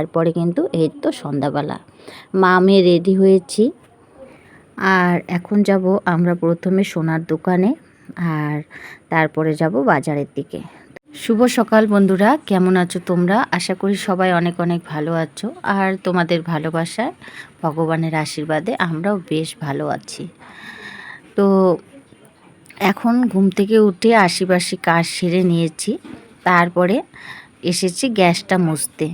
তারপরে কিন্তু এই তো সন্ধ্যাবেলা। মা মেয়ে রেডি হয়েছি। আর এখন যাব আমরা প্রথমে সোনার দোকানে আর তারপরে যাব বাজারের দিকে। শুভ সকাল বন্ধুরা, কেমন আছো তোমরা? আশা করি সবাই অনেক অনেক ভালো আছো। আর তোমাদের ভালোবাসায়, ভগবানের আশীর্বাদে আমরাও বেশ ভালো আছি। তো এখন ঘুম থেকে উঠে আশিপাশি কাজ সেরে নিয়েছি। তারপরে এসেছি গ্যাসটা মুছতে।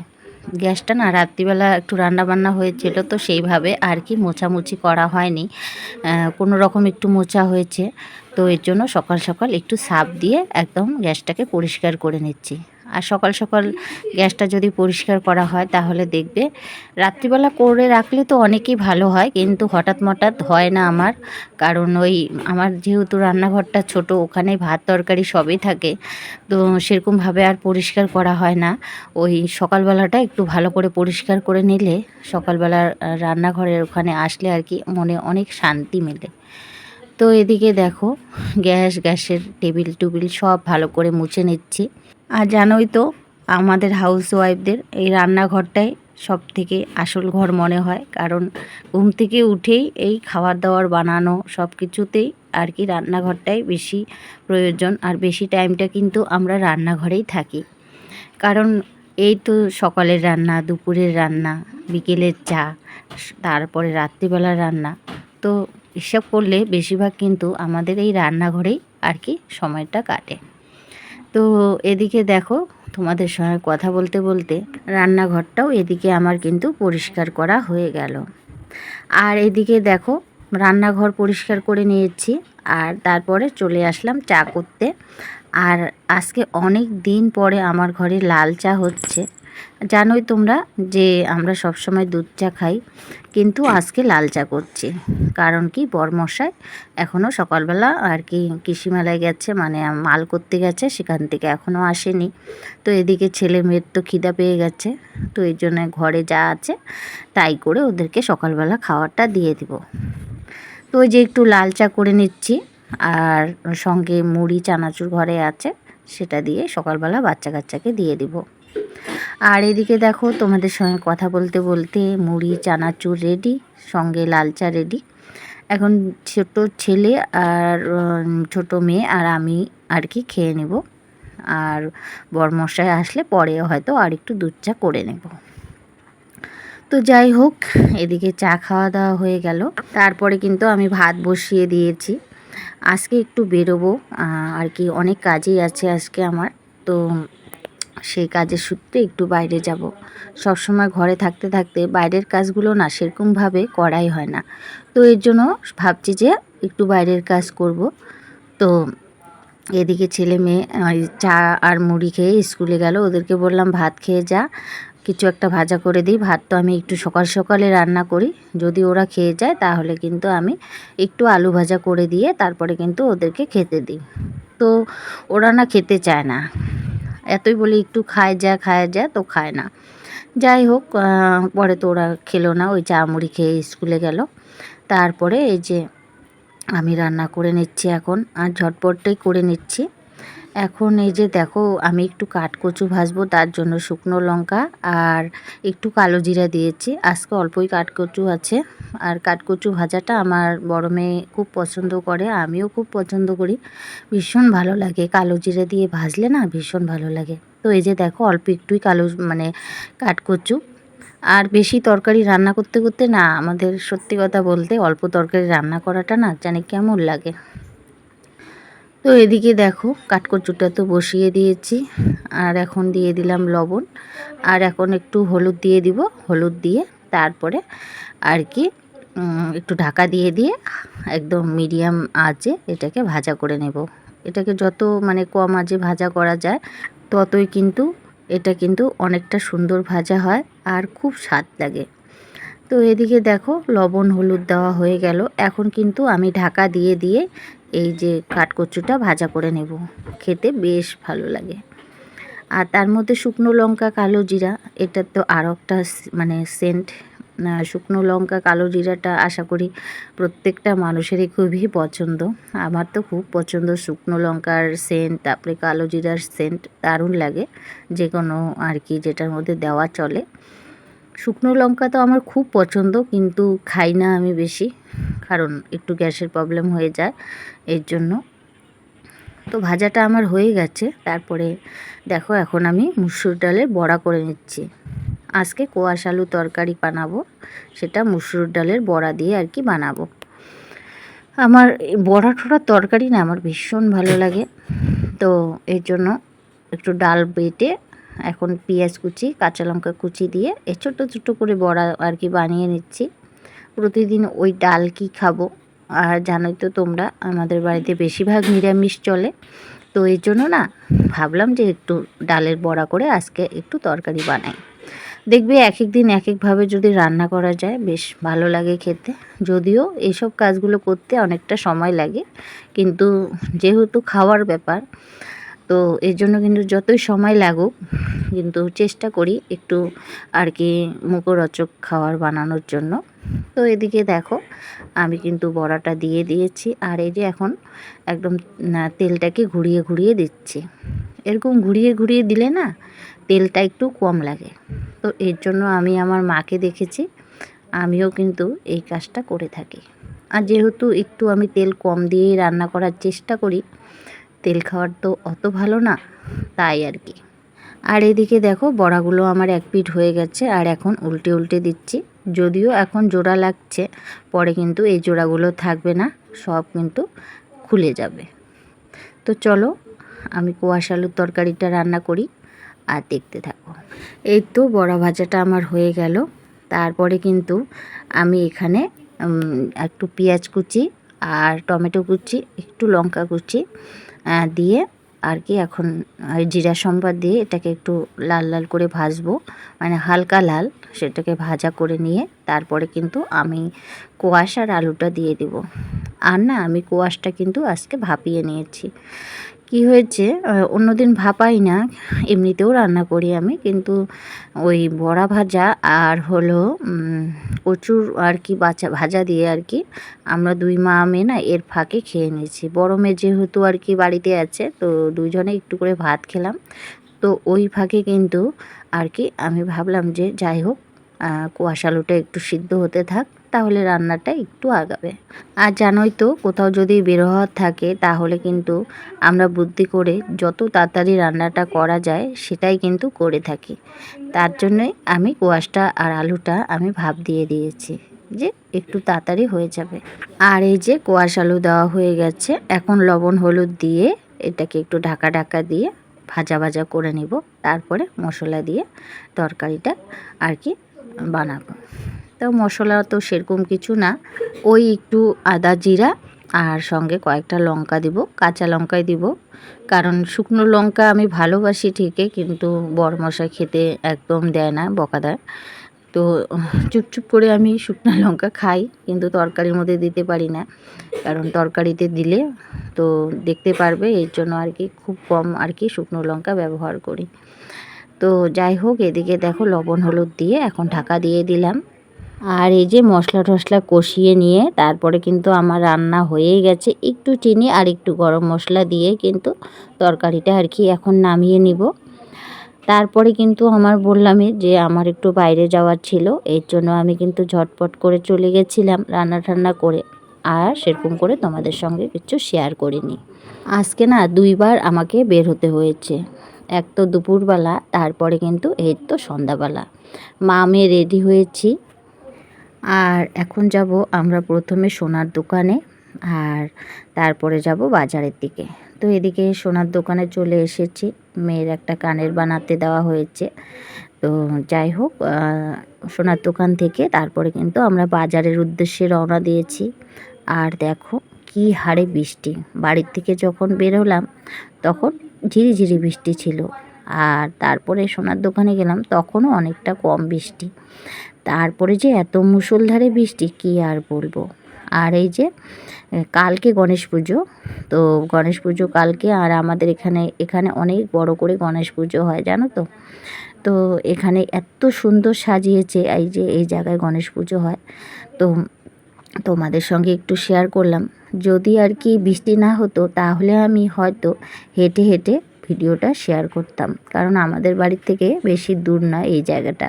গ্যাসটা না রাত্রিবেলা একটু রান্না বান্না হয়েছিল তো সেইভাবে আর কি মোছামুছি করা হয়নি। কোনো রকম একটু মোছা হয়েছে। তো এর জন্য সকাল সকাল একটু সাপ দিয়ে একদম গ্যাসটাকে পরিষ্কার করে নিচ্ছি। আর সকাল সকাল গ্যাসটা যদি পরিষ্কার করা হয় তাহলে দেখবে। রাত্রিবেলা করে রাখলে তো অনেকই ভালো হয়, কিন্তু হঠাৎ মঠাৎ হয় না আমার। কারণ ওই আমার যেহেতু রান্নাঘরটা ছোট, ওখানে ভাত তরকারি সবই থাকে। তো সেরকমভাবে আর পরিষ্কার করা হয় না। ওই সকালবেলাটা একটু ভালো করে পরিষ্কার করে নিলে সকালবেলা রান্নাঘরের ওখানে আসলে আর কি মনে অনেক শান্তি মেলে। তো এদিকে দেখো, গ্যাস, গ্যাসের টেবিল টুবিল সব ভালো করে মুছে নিচ্ছি। আর জানোই তো, আমাদের হাউস ওয়াইফদের এই রান্নাঘরটাই সব থেকে আসল ঘর মনে হয়। কারণ ঘুম থেকে উঠেই এই খাবার দাবার বানানো সব কিছুতেই আর কি রান্নাঘরটাই বেশি প্রয়োজন আর বেশি টাইমটা কিন্তু আমরা রান্নাঘরেই থাকি। কারণ এই তো সকালের রান্না, দুপুরের রান্না, বিকেলের চা, তারপরে রাত্রিবেলার রান্না। তো এসব করলে বেশিরভাগ কিন্তু আমাদের এই রান্নাঘরেই আর কি সময়টা কাটে। তো এদিকে দেখো, তোমাদের সঙ্গে কথা বলতে বলতে রান্নাঘরটাও এদিকে আমার কিন্তু পরিষ্কার করা হয়ে গেল। আর এদিকে দেখো, রান্নাঘর পরিষ্কার করে নিয়েছি আর তারপরে চলে আসলাম চা করতে। আর আজকে অনেক দিন পরে আমার ঘরে লাল চা হচ্ছে। জানোই তোমরা যে আমরা সব সময় দুধ চা খাই, কিন্তু আজকে লাল চা করছি। কারণ কি? বরমশাই এখনও সকালবেলা আর কি কৃষি মেলায় গেছে মানে মাল করতে গেছে, সেখান থেকে এখনও আসেনি। তো এদিকে ছেলে মেয়ের তো খিদা পেয়ে গেছে, তো এই জন্য ঘরে যা আছে তাই করে ওদেরকে সকালবেলা খাবারটা দিয়ে দিব। তো ওই যে একটু লাল চা করে নিচ্ছি, আর সঙ্গে মুড়ি, চানাচুর ঘরে আছে, সেটা দিয়ে সকালবেলা বাচ্চা কাচ্চাকে দিয়ে দিব। আর এদিকে দেখো, তোমাদের সঙ্গে কথা বলতে বলতে মুড়ি, চানাচুর রেডি সঙ্গে লাল চা রেডি এখন ছোট ছেলে আর ছোট মেয়ে আর আমি আর কি খেয়ে নেব। আর বরমশাই আসলে পরে হয়তো আর একটু দুধ চা করে নেব। তো যাই হোক, এদিকে চা খাওয়া দাওয়া হয়ে গেল। তারপরে কিন্তু আমি ভাত বসিয়ে দিয়েছি। আজকে একটু বেরোবো আর কি অনেক কাজই আছে আজকে আমার। তো সেই কাজের সূত্রে একটু বাইরে যাব। সব সময় ঘরে থাকতে থাকতে বাইরের কাজগুলো না সেরকমভাবে করাই হয় না। তো এর জন্য ভাবছি যে একটু বাইরের কাজ করব। তো এদিকে ছেলে মেয়ে চা আর মুড়ি খেয়ে স্কুলে গেল। ওদেরকে বললাম, ভাত খেয়ে যা। কিছু একটা ভাজা করে দিই। ভাত তো আমি একটু সকাল সকালে রান্না করি। যদি ওরা খেয়ে যায়, তাহলে কিন্তু আমি একটু আলু ভাজা করে দিয়ে তারপরে কিন্তু ওদেরকে খেতে দিই। তো ওরা না খেতে চায় না। এতই বলি একটু খায় যা খায় যা, তো খায় না। যাই হোক পরে তো ওরা খেলো না, ওই চা মুড়ি খেয়ে স্কুলে গেল। তারপরে এই যে আমি রান্না করে নিচ্ছি এখন, আর ঝটপটটাই করে নিচ্ছি। এখন এই যে দেখো, আমি একটু কাঠকচু ভাজবো, তার জন্য শুকনো লঙ্কা আর একটু কালো জিরা দিয়েছি। আজকে অল্পই কাঠকচু আছে আর কাঠকচু ভাজাটা আমার বড় মেয়ে খুব পছন্দ করে, আমিও খুব পছন্দ করি। ভীষণ ভালো লাগে, কালো জিরা দিয়ে ভাজলে না ভীষণ ভালো লাগে। তো এই যে দেখো, অল্প একটুই কালো মানে কাঠকচু। আর বেশি তরকারি রান্না করতে করতে না, আমাদের সত্যি কথা বলতে অল্প তরকারি রান্না করাটা না জানি কেমন লাগে। তো এদিকে দেখো কাঠকচুটা তো বসিয়ে দিয়েছি, আর এখন দিয়ে দিলাম লবণ, আর এখন একটু হলুদ দিয়ে দিব, হলুদ দিয়ে তারপরে আর কি একটু ঢাকা দিয়ে দিয়ে একদম মিডিয়াম আঁচে এটাকে ভাজা করে নেব। এটাকে যত মানে কম আঁচে ভাজা করা যায়, ততই কিন্তু এটা কিন্তু অনেকটা সুন্দর ভাজা হয় আর খুব স্বাদ লাগে। তো এদিকে দেখো লবণ, হলুদ দেওয়া হয়ে গেল। এখন কিন্তু আমি ঢাকা দিয়ে দিয়ে এই যে কাঠকচুটা ভাজা করে নেব। খেতে বেশ ভালো লাগে। আর তার মধ্যে শুকনো লঙ্কা, কালো জিরা, এটা তো আরও একটা মানে সেন্ট শুকনো লঙ্কা, কালো জিরাটা আশা করি প্রত্যেকটা মানুষেরই খুবই পছন্দ। আমার তো খুব পছন্দ শুকনো লঙ্কার সেন্ট তারপরে কালো জিরার সেন্ট দারুণ লাগে। যে কোনো আর কি যেটার মধ্যে দেওয়া চলে। শুকনো লঙ্কা তো আমার খুব পছন্দ, কিন্তু খাই না আমি বেশি, কারণ একটু গ্যাসের প্রবলেম হয়ে যায় এর জন্য। তো ভাজাটা আমার হয়ে গেছে, তারপরে দেখো এখন আমি মুসুর ডালের বড়া করে নিচ্ছি। আজকে কোয়াশ আলু তরকারি বানাবো, সেটা মুসুর ডালের বড়া দিয়ে আর কি বানাবো। আমার বড়া ঠোড়ার তরকারি না, আমার ভীষণ ভালো লাগে। তো এর জন্য একটু ডাল বেটে এখন পেঁয়াজ কুচি, কাঁচা লঙ্কা কুচি দিয়ে এ ছোটো ছোটো করে বড়া আর কি বানিয়ে নিচ্ছি। প্রতিদিন ওই ডাল কি খাব? আর জানোই তো তোমরা, আমাদের বাড়িতে বেশিরভাগ নিরামিষ চলে। তো এই জন্য না, ভাবলাম যে একটু ডালের বড়া করে আজকে একটু তরকারি বানাই। দেখবে এক এক দিন এক একভাবে যদি রান্না করা যায়, বেশ ভালো লাগে খেতে। যদিও এইসব কাজগুলো করতে অনেকটা সময় লাগে। কিন্তু যেহেতু খাওয়ার ব্যাপার তো এর জন্য কিন্তু যতই সময় লাগুক, কিন্তু চেষ্টা করি একটু আর কি মুখরোচক খাবার বানানোর জন্য। তো এদিকে দেখো, আমি কিন্তু বড়াটা দিয়ে দিয়েছি আর এই যে এখন একদম তেলটাকে ঘুরিয়ে ঘুরিয়ে দিচ্ছি। এরকম ঘুরিয়ে ঘুরিয়ে দিলে না, তেলটা একটু কম লাগে। তো এর জন্য আমি আমার মাকে দেখেছি, আমিও কিন্তু এই কাজটা করে থাকি। আর যেহেতু একটু আমি তেল কম দিয়েই রান্না করার চেষ্টা করি তেল খাওয়ার তো অত ভালো না, তাই আর কি। আর এদিকে দেখো বড়াগুলো আমার এক পিঠ হয়ে গেছে, আর এখন উল্টে উল্টে দিচ্ছি। যদিও এখন জোড়া লাগছে, পরে কিন্তু এই জোড়াগুলো থাকবে না, সব কিন্তু খুলে যাবে। তো চলো, আমি কোয়াশ আলুর তরকারিটা রান্না করি, আর দেখতে থাকো। এই তো বড়া ভাজাটা আমার হয়ে গেল। তারপরে কিন্তু আমি এখানে একটু পেঁয়াজ কুচি আর টমেটো কুচি, একটু লঙ্কা কুচি দিয়ে আর কি এখন জিরা সম্বাদ দিয়ে এটাকে একটু লাল লাল করে ভাজবো। মানে হালকা লাল, সেটাকে ভাজা করে নিয়ে তারপরে কিন্তু আমি কোয়াশ আর আলুটা দিয়ে দেবো। আর না, আমি কোয়াশটা কিন্তু আজকে ভাপিয়ে নিয়েছি। কি হয়েছে? অন্যদিন ভাপাই না, এমনিতেও রান্না করি আমি, কিন্তু ওই বড়া ভাজা আর হলো প্রচুর আর কি বাচ্চা ভাজা দিয়ে আর কি আমরা দুই মা মেয়ে না এর ফাঁকে খেয়ে নিয়েছি। বড় মেয়ে যেহেতু আর কি বাড়িতে আছে, তো দুইজনে একটু করে ভাত খেলাম। তো ওই ফাঁকে কিন্তু আর কি আমি ভাবলাম যে যাই হোক কুয়াশালুটা একটু সিদ্ধ হতে থাক। তাহলে রান্নাটা একটু আগাবে। আর জানোই তো, কোথাও যদি বের হওয়ার থাকে, তাহলে কিন্তু আমরা বুদ্ধি করে যত তাড়াতাড়ি রান্নাটা করা যায়, সেটাই কিন্তু করে থাকি। তার জন্যই আমি কোয়াশটা আর আলুটা আমি ভাব দিয়ে দিয়েছি, যে একটু তাড়াতাড়ি হয়ে যাবে। আর এই যে কোয়াশ আলু দেওয়া হয়ে গেছে, এখন লবণ হলুদ দিয়ে এটাকে একটু ঢাকা ঢাকা দিয়ে ভাজা ভাজা করে নিব। তারপরে মশলা দিয়ে তরকারিটা আর কি বানাবো। তো মশলা তো সেরকম কিছু না। ওই একটু আদা জিরা আর সঙ্গে কয়েকটা লঙ্কা দিব, কাঁচা লঙ্কাই দিব। কারণ শুকনো লঙ্কা আমি ভালোবাসি ঠিকই, কিন্তু বড় মশা খেতে একদম দেয় না, বকা দেয়। তো চুপচুপ করে আমি শুকনো লঙ্কা খাই, কিন্তু তরকারির মধ্যে দিতে পারি না। কারণ তরকারিতে দিলে তো দেখতে পারবে, এর জন্য আর কি খুব কম আর কি শুকনো লঙ্কা ব্যবহার করি। তো যাই হোক, এদিকে দেখো লবণ হলুদ দিয়ে এখন ঢাকা দিয়ে দিলাম। আর এই যে মশলা টশলা কষিয়ে নিয়ে তারপরে কিন্তু আমার রান্না হয়েই গেছে। একটু চিনি আর একটু গরম মশলা দিয়ে কিন্তু তরকারিটা আর কি এখন নামিয়ে নিব। তারপরে কিন্তু আমার বললামই যে আমার একটু বাইরে যাওয়ার ছিল, এর জন্য আমি কিন্তু ঝটপট করে চলে গেছিলাম রান্না ঠান্না করে আর সেরকম করে তোমাদের সঙ্গে কিছু শেয়ার করিনি। আজকে না দুইবার আমাকে বের হতে হয়েছে। এক তো দুপুরবেলা, তারপরে কিন্তু এই তো সন্ধ্যাবেলা। মা আমি রেডি হয়েছি। আর এখন যাব আমরা প্রথমে সোনার দোকানে আর তারপরে যাব বাজারের দিকে। তো এদিকে সোনার দোকানে চলে এসেছি। মেয়ের একটা কানের বানাতে দেওয়া হয়েছে। তো যাই হোক সোনার দোকান থেকে তারপরে কিন্তু আমরা বাজারের উদ্দেশ্যে রওনা দিয়েছি। আর দেখো কি হারে বৃষ্টি। বাড়ির থেকে যখন বেরোলাম তখন ঝিরিঝিরি বৃষ্টি ছিল। আর তারপরে সোনার দোকানে গেলাম, তখনও অনেকটা কম বৃষ্টি। তারপরে যে এত মুসলধারে বৃষ্টি, কী আর বলব? আর এই যে কালকে গণেশ পুজো। তো গণেশ পুজো কালকে, আর আমাদের এখানে এখানে অনেক বড় করে গণেশ পুজো হয়, জানো তো? তো এখানে এত সুন্দর সাজিয়েছে, এই যে, এই জায়গায় গণেশ পুজো হয়। তো তোমাদের সঙ্গে একটু শেয়ার করলাম। যদি আর কি বৃষ্টি না হতো, তাহলে আমি হয়তো হেঁটে হেঁটে ভিডিওটা শেয়ার করতাম। কারণ আমাদের বাড়ির থেকে বেশি দূর না এই জায়গাটা।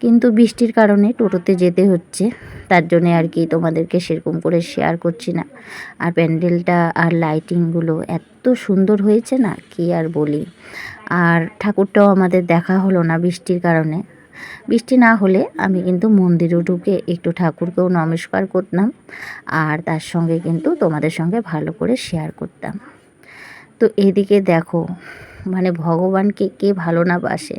কিন্তু বৃষ্টির কারণে টোটোতে যেতে হচ্ছে। তার জন্যে আর কি তোমাদেরকে সেরকম করে শেয়ার করছি না। আর প্যান্ডেলটা আর লাইটিংগুলো এত সুন্দর হয়েছে না, কি আর বলি। আর ঠাকুরটাও আমাদের দেখা হলো না বৃষ্টির কারণে। বৃষ্টি না হলে আমি কিন্তু মন্দিরেও ঢুকে একটু ঠাকুরকেও নমস্কার করতাম। আর তার সঙ্গে কিন্তু তোমাদের সঙ্গে ভালো করে শেয়ার করতাম। তো এদিকে দেখো মানে ভগবানকে কে ভালো না বাসে।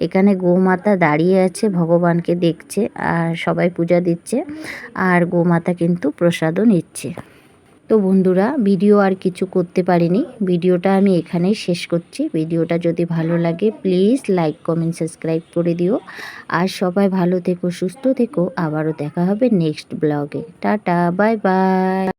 এখানে গোমাতা দাঁড়িয়ে আছে, ভগবানকে দেখছে আর সবাই পূজা দিচ্ছে আর গোমাতা কিন্তু প্রসাদও নিচ্ছে। তো বন্ধুরা, ভিডিও আর কিছু করতে পারিনি, ভিডিওটা আমি এখানেই শেষ করছি। ভিডিওটা যদি ভালো লাগে, প্লিজ লাইক, কমেন্ট, সাবস্ক্রাইব করে দিও। আর সবাই ভালো থেকো, সুস্থ থেকো। আবারও দেখা হবে নেক্সট ব্লগে। Tata, bye bye.